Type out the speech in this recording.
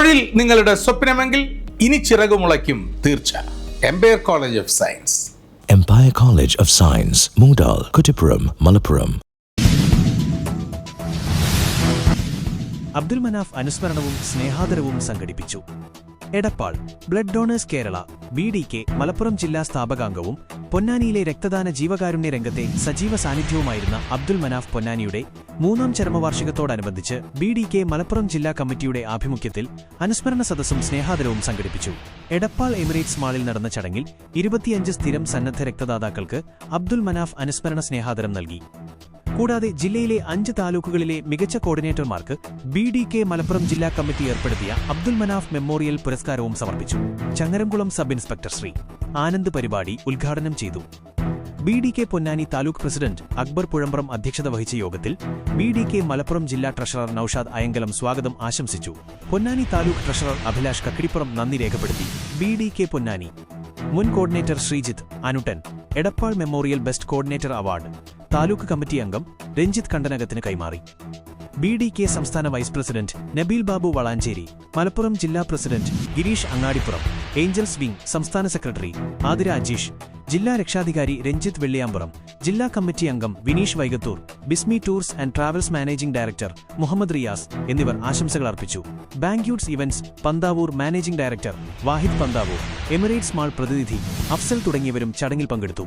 തൊഴിൽ നിങ്ങളുടെ സ്വപ്നമെങ്കിൽ ഇനി ചിറകു മുളയ്ക്കും തീർച്ച. Empire College of Science Empire College of Science Moodal Kuttippuram Malappuram Abdul Manaf അനുസ്മരണവും സ്നേഹാദരവും സംഘടിപ്പിച്ചു. Edappal blood donors Kerala B D K Malappuram ജില്ലാ സ്ഥാപകാംഗവും പൊന്നാനിയിലെ രക്തദാന ജീവകാരുണ്യ രംഗത്തെ സജീവ സാന്നിധ്യവുമായിരുന്ന അബ്ദുൽ മനാഫ് പൊന്നാനിയുടെ മൂന്നാം ചരമവാർഷികത്തോടനുബന്ധിച്ച് ബി ഡി കെ മലപ്പുറം ജില്ലാ കമ്മിറ്റിയുടെ ആഭിമുഖ്യത്തിൽ അനുസ്മരണ സദസ്സും സ്നേഹാദരവും സംഘടിപ്പിച്ചു. എടപ്പാൾ എമിറേറ്റ്സ് മാളിൽ നടന്ന ചടങ്ങിൽ ഇരുപത്തിയഞ്ച് സ്ഥിരം സന്നദ്ധ രക്തദാതാക്കൾക്ക് അബ്ദുൽ മനാഫ് അനുസ്മരണ സ്നേഹാദരം നൽകി. കൂടാതെ ജില്ലയിലെ അഞ്ച് താലൂക്കുകളിലെ മികച്ച കോർഡിനേറ്റർമാർക്ക് ബി ഡി കെ മലപ്പുറം ജില്ലാ കമ്മിറ്റി ഏർപ്പെടുത്തിയ അബ്ദുൽ മനാഫ് മെമ്മോറിയൽ പുരസ്കാരവും സമർപ്പിച്ചു. ചങ്ങരംകുളം സബ് ഇൻസ്പെക്ടർ ശ്രീ ആനന്ദ് പരിപാടി ഉദ്ഘാടനം ചെയ്തു. B D K Ponnani taluk president Akbar Puzhambram അധ്യക്ഷത വഹിച്ച യോഗത്തിൽ ബി ഡി കെ മലപ്പുറം ജില്ലാ ട്രഷറർ നൌഷാദ് അയങ്കലം സ്വാഗതം ആശംസിച്ചു. പൊന്നാനി താലൂക്ക് ട്രഷറർ അഭിലാഷ് കക്കിടിപ്പുറം നന്ദി രേഖപ്പെടുത്തി. ബി ഡി കെ പൊന്നാനി മുൻ coordinator Sreejith Anuttan Edappal memorial best coordinator award. Taluk committee അംഗം രഞ്ജിത്ത് കണ്ടനകത്തിന് കൈമാറി. ബി ഡി കെ സംസ്ഥാന വൈസ് പ്രസിഡന്റ് നബീൽ ബാബു വളാഞ്ചേരി മലപ്പുറം ജില്ലാ president Girish Angadippuram Angels Wing സംസ്ഥാന സെക്രട്ടറി ആതിര അജീഷ് ജില്ലാ രക്ഷാധികാരി രഞ്ജിത്ത് വെള്ളിയാമ്പുറം ജില്ലാ കമ്മിറ്റി അംഗം Vineesh Vaikathur Bismi tours and travels managing director Muhammad Riyas എന്നിവർ ആശംസകൾ അർപ്പിച്ചു. Banquets events Panthavoor managing director Wahid Panthavoor Emirates mall പ്രതിനിധി അഫ്സൽ തുടങ്ങിയവരും ചടങ്ങിൽ പങ്കെടുത്തു.